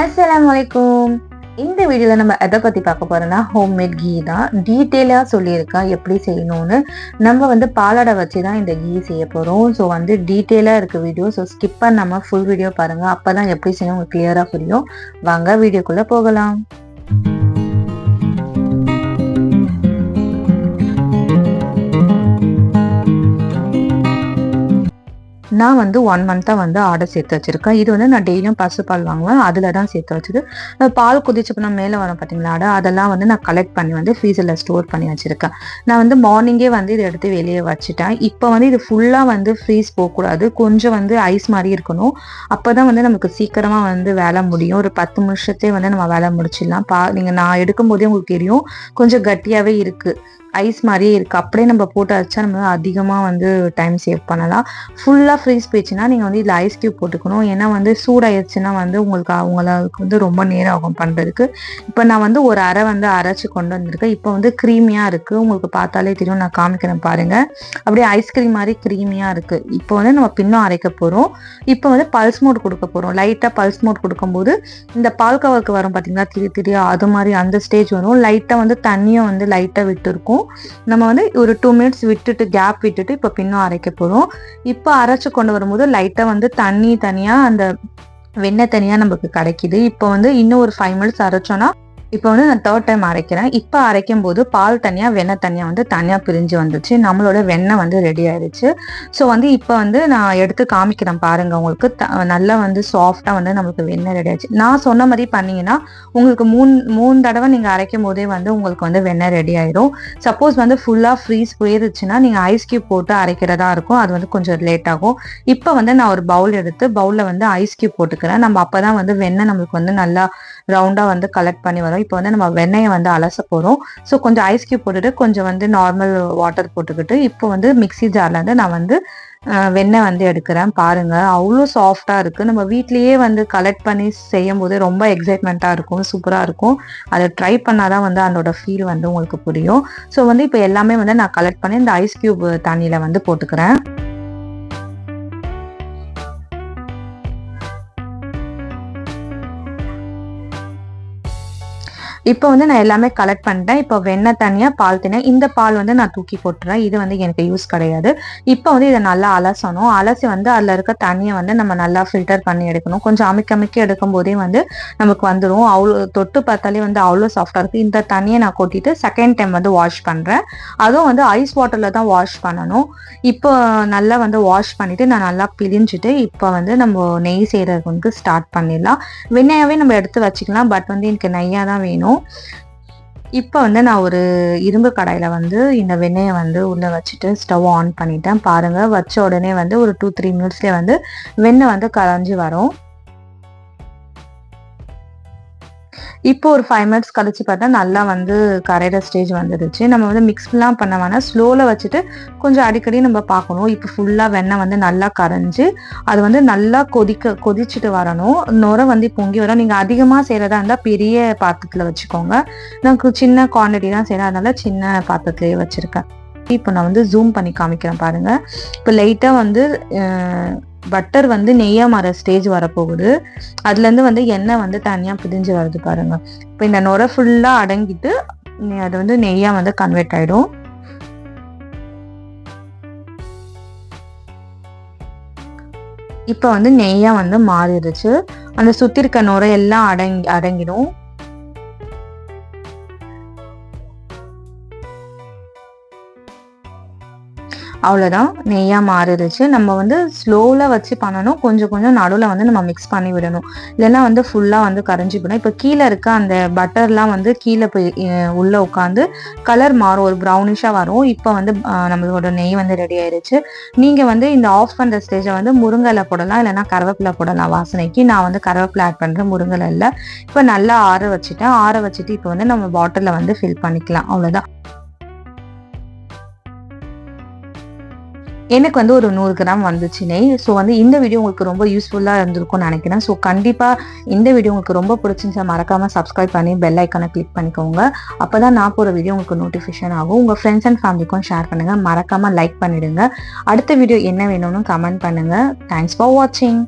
அஸ்ஸலாமு அலைக்கும். இந்த வீடியோவில் நம்ம எதை பற்றி பார்க்க போறோம்னா ஹோம்மேட் கீ தான். டீட்டெயிலாக சொல்லியிருக்கா எப்படி செய்யணும்னு நம்ம வந்து பாலாடை வச்சு தான் இந்த கீ செய்ய போகிறோம் ஸோ வந்து டீட்டெயிலாக இருக்க வீடியோ ஸோ ஸ்கிப் பண்ணாமல் ஃபுல் வீடியோ பாருங்கள் அப்போ தான் எப்படி செய்யணும் உங்களுக்கு கிளியராக புரியும். வாங்க வீடியோக்குள்ளே போகலாம். நான் வந்து ஒன் மந்த்தாக வந்து ஆர்டர் சேர்த்து வச்சுருக்கேன். இது வந்து நான் டெய்லியும் பசுப்பால் வாங்குவேன். அதில் தான் சேர்த்து வச்சது. பால் பால் குதிச்சப்போ மேலே வரும் பார்த்தீங்களா ஆடை? அதெல்லாம் வந்து நான் கலெக்ட் பண்ணி வந்து ஃப்ரீசரில் ஸ்டோர் பண்ணி வச்சுருக்கேன். நான் வந்து மார்னிங்கே வந்து இதை எடுத்து வெளியே வச்சுட்டேன். இப்போ வந்து இது ஃபுல்லாக வந்து ஃப்ரீஸ் போகக்கூடாது. கொஞ்சம் வந்து ஐஸ் மாதிரி இருக்கணும். அப்போ தான் வந்து நமக்கு சீக்கிரமாக வந்து வேலை முடியும். ஒரு பத்து நிமிஷத்தே வந்து நம்ம வேலை முடிச்சிடலாம். பா நீங்கள் நான் எடுக்கும்போதே உங்களுக்கு தெரியும். கொஞ்சம் கட்டியாகவே இருக்குது ஐஸ் மாதிரியே இருக்குது அப்படியே நம்ம போட்டு அரைச்சா நம்ம அதிகமாக வந்து டைம் சேவ் பண்ணலாம். ஃபுல்லாக ஃப்ரீஸ் போயிடுச்சுன்னா நீங்கள் வந்து இதில் ஐஸ் கியூப் போட்டுக்கணும். ஏன்னா வந்து சூடாயிருச்சுன்னா வந்து உங்களுக்கு அவங்களுக்கு வந்து ரொம்ப நேரம் ஆகும் பண்ணுறதுக்கு இப்போ நான் வந்து ஒரு அரை வந்து அரைச்சி கொண்டு வந்திருக்கேன். இப்போ வந்து க்ரீமியாக இருக்குது உங்களுக்கு பார்த்தாலே தெரியும். நான் காமிக்கிறேன் பாருங்கள் அப்படியே ஐஸ்கிரீம் மாதிரி க்ரீமியாக இருக்குது இப்போ வந்து நம்ம பின்னும் அரைக்க போகிறோம் இப்போ வந்து பல்ஸ் மோட் கொடுக்க போகிறோம் லைட்டாக பல்ஸ் மோட் கொடுக்கும்போது இந்த பால் கவருக்கு வரும் பார்த்தீங்களா திரி திரியா அது மாதிரி அந்த ஸ்டேஜ் வரும். லைட்டாக வந்து தண்ணியும் வந்து லைட்டாக விட்டு இருக்கும் நம்ம வந்து ஒரு டூ மினிட்ஸ் விட்டுட்டு கேப் விட்டுட்டு இப்போ பின்னும் அரைக்க போகிறோம் இப்போ அரைச்சு கொண்டு வரும்போது லைட்டாக வந்து தண்ணி தனியாக அந்த வெண்ணெய் தனியாக நமக்கு கிடைக்குது. இப்போ வந்து இன்னும் ஒரு ஃபைவ் மினிட்ஸ் அரைச்சோன்னா இப்போ வந்து நான் தேர்ட் டைம் அரைக்கிறேன். இப்போ அரைக்கும் போது பால் தனியாக வெண்ணெய் தனியாக வந்து தனியாக பிரிஞ்சு வந்துச்சு. நம்மளோட வெண்ணெய் வந்து ரெடி ஆயிடுச்சு. ஸோ வந்து இப்போ வந்து நான் எடுத்து காமிக்கிறேன் பாருங்க உங்களுக்கு. த- நல்லா வந்து சாஃப்டாக வந்து நம்மளுக்கு வெண்ணெய் ரெடி ஆயிடுச்சு. நான் சொன்ன மாதிரி பண்ணீங்கன்னா உங்களுக்கு மூணு மூணு தடவை நீங்கள் அரைக்கும் போதே வந்து உங்களுக்கு வந்து வெண்ணெய் ரெடி ஆயிடும் சப்போஸ் வந்து ஃபுல்லாக ஃப்ரீஸ் போயிருச்சுன்னா நீங்கள் ஐஸ் கியூப் போட்டு அரைக்கிறதா இருக்கும். அது வந்து கொஞ்சம் லேட் ஆகும். இப்போ வந்து நான் ஒரு பவுல் எடுத்து பவுலில் வந்து ஐஸ் கியூப் போட்டுக்கிறேன். நம்ம அப்போ தான் வந்து வெண்ணெய் நம்மளுக்கு வந்து நல்லா ரவுண்டாக வந்து கலெக்ட் பண்ணி வரும். இப்போ வந்து நம்ம வெண்ணெயை வந்து அலச போகிறோம் ஸோ கொஞ்சம் ஐஸ் கியூப் போட்டுட்டு கொஞ்சம் வந்து நார்மல் வாட்டர் போட்டுக்கிட்டு இப்போ வந்து மிக்ஸி ஜார்லேருந்து நான் வந்து வெண்ணெய் வந்து எடுக்கிறேன். பாருங்க அவ்வளோ சாஃப்டாக இருக்குது நம்ம வீட்லேயே வந்து கலெக்ட் பண்ணி செய்யும் போது ரொம்ப எக்ஸைட்மெண்ட்டாக இருக்கும் சூப்பராக இருக்கும். அதை ட்ரை பண்ணால் தான் வந்து அதோட ஃபீல் வந்து உங்களுக்கு புரியும். ஸோ வந்து இப்போ எல்லாமே வந்து நான் கலெக்ட் பண்ணி இந்த ஐஸ் கியூப் தண்ணியில் வந்து போட்டுக்கிறேன். இப்போ வந்து நான் எல்லாமே கலெக்ட் பண்ணிட்டேன். இப்போ வெண்ணெய் தனியாக பால் தனியாக இந்த பால் வந்து நான் தூக்கி போட்டுறேன். இது வந்து எனக்கு யூஸ் கிடையாது. இப்போ வந்து இதை நல்லா அலசணும். அலசி வந்து அதில் இருக்க தண்ணியை வந்து நம்ம நல்லா ஃபில்டர் பண்ணி எடுக்கணும். கொஞ்சம் அமைக்க அமைக்க எடுக்கும் போதே வந்து நமக்கு வந்துடும் அவ்வளோ தொட்டு பார்த்தாலே வந்து அவ்வளோ சாஃப்டாக இருக்குது இந்த தண்ணியை நான் கொட்டிட்டு செகண்ட் டைம் வந்து வாஷ் பண்ணுறேன் அதுவும் வந்து ஐஸ் வாட்டரில் தான் வாஷ் பண்ணணும். இப்போ நல்லா வந்து வாஷ் பண்ணிட்டு நான் நல்லா பிழிஞ்சிட்டு இப்போ வந்து நம்ம நெய் செய்கிறதுக்கு வந்து ஸ்டார்ட் பண்ணிடலாம். வெண்ணையாகவே நம்ம எடுத்து வச்சுக்கலாம். பட் வந்து எனக்கு நெய்யாக தான் வேணும். இப்போ வந்து நான் ஒரு இரும்பு கடாயில் வந்து இந்த வெண்ணெயை வந்து உள்ளே வச்சுட்டு ஸ்டவ் ஆன் பண்ணிட்டேன். பாருங்கள் வச்ச உடனே வந்து ஒரு டூ த்ரீ மினிட்ஸ்லேயே வந்து வெண்ணெய் வந்து கரைஞ்சி வரும். இப்போ ஒரு ஃபைவ் மினிட்ஸ் கழிச்சு பார்த்தா நல்லா வந்து கரையிற ஸ்டேஜ் வந்துடுச்சு நம்ம வந்து மிக்ஸ்லாம் பண்ண வேணாம். ஸ்லோவில் வச்சுட்டு கொஞ்சம் அடிக்கடி நம்ம பார்க்கணும். இப்போ ஃபுல்லாக வெண்ணெய் வந்து நல்லா கரைஞ்சி அது வந்து நல்லா கொதிக்க கொதிச்சுட்டு வரணும். நுரை வந்து பொங்கி வரும். நீங்கள் அதிகமாக செய்கிறதா இருந்தால் பெரிய பாத்திரத்தில் வச்சுக்கோங்க. நான் சின்ன குவான்டிட்டி தான் செய்கிறேன் அதனால சின்ன பாத்திரத்துலேயே வச்சுருக்கேன். இப்போ நான் வந்து ஜூம் பண்ணி காமிக்கிறேன் பாருங்க. இப்போ லைட்டாக வந்து பட்டர் வந்து நெய்யா மாற ஸ்டேஜ் வரப்போகுது. அதுலேருந்து வந்து எண்ணெய் வந்து தனியாக பிரிஞ்சு வருது பாருங்க. இப்போ இந்த நுரை ஃபுல்லாக அடங்கிட்டு அது வந்து நெய்யாக வந்து கன்வெர்ட் ஆகிடும் இப்போ வந்து நெய்யாக வந்து மாறிடுச்சு. அந்த சுற்றி இருக்க நுரை எல்லாம் அடங்கி அடங்கிடும். அவ்வளோதான் நெய்யாக மாறிடுச்சு. நம்ம வந்து ஸ்லோவில் வச்சு பண்ணணும். கொஞ்சம் கொஞ்சம் நடுவில் வந்து நம்ம மிக்ஸ் பண்ணி விடணும். இல்லைன்னா வந்து ஃபுல்லாக வந்து கரைஞ்சி போயிடும். இப்போ கீழே இருக்க அந்த பட்டர்லாம் வந்து கீழே போய் உள்ளே உட்காந்து கலர் மாறும். ஒரு ப்ரௌனிஷாக வரும். இப்போ வந்து நம்மளோட நெய் வந்து ரெடி ஆயிடுச்சு நீங்கள் வந்து இந்த ஆஃப் பண்ணுற ஸ்டேஜை வந்து முருங்கலை போடலாம். இல்லைன்னா கருவேப்பிலை போடலாம் வாசனைக்கு. நான் வந்து கருவேப்பிலை ஆட் பண்ணுறேன் முருங்கலை இல்லை. இப்போ நல்லா ஆற வச்சுட்டேன். ஆற வச்சுட்டு இப்போ வந்து நம்ம பாட்டிலில் வந்து ஃபில் பண்ணிக்கலாம். அவ்வளோதான் எனக்கு வந்து ஒரு நூறு கிராம் வந்துச்சு நெய். ஸோ வந்து இந்த வீடியோ உங்களுக்கு ரொம்ப யூஸ்ஃபுல்லாக இருந்திருக்கும்னு நினைக்கிறேன். ஸோ கண்டிப்பாக இந்த வீடியோ உங்களுக்கு ரொம்ப பிடிச்சிருந்துச்சா மறக்காமல் சப்ஸ்கிரைப் பண்ணி பெல் ஐக்கானை கிளிக் பண்ணிக்கோங்க. அப்போ தான் நான் போகிற வீடியோ உங்களுக்கு நோட்டிஃபிகேஷன் ஆகும். உங்கள் ஃப்ரெண்ட்ஸ் அண்ட் ஃபேமிலிக்கும் ஷேர் பண்ணுங்கள் மறக்காமல் லைக் பண்ணிவிடுங்க அடுத்த வீடியோ என்ன வேணும்னு கமெண்ட் பண்ணுங்கள் தேங்க்ஸ் ஃபார் வாட்சிங்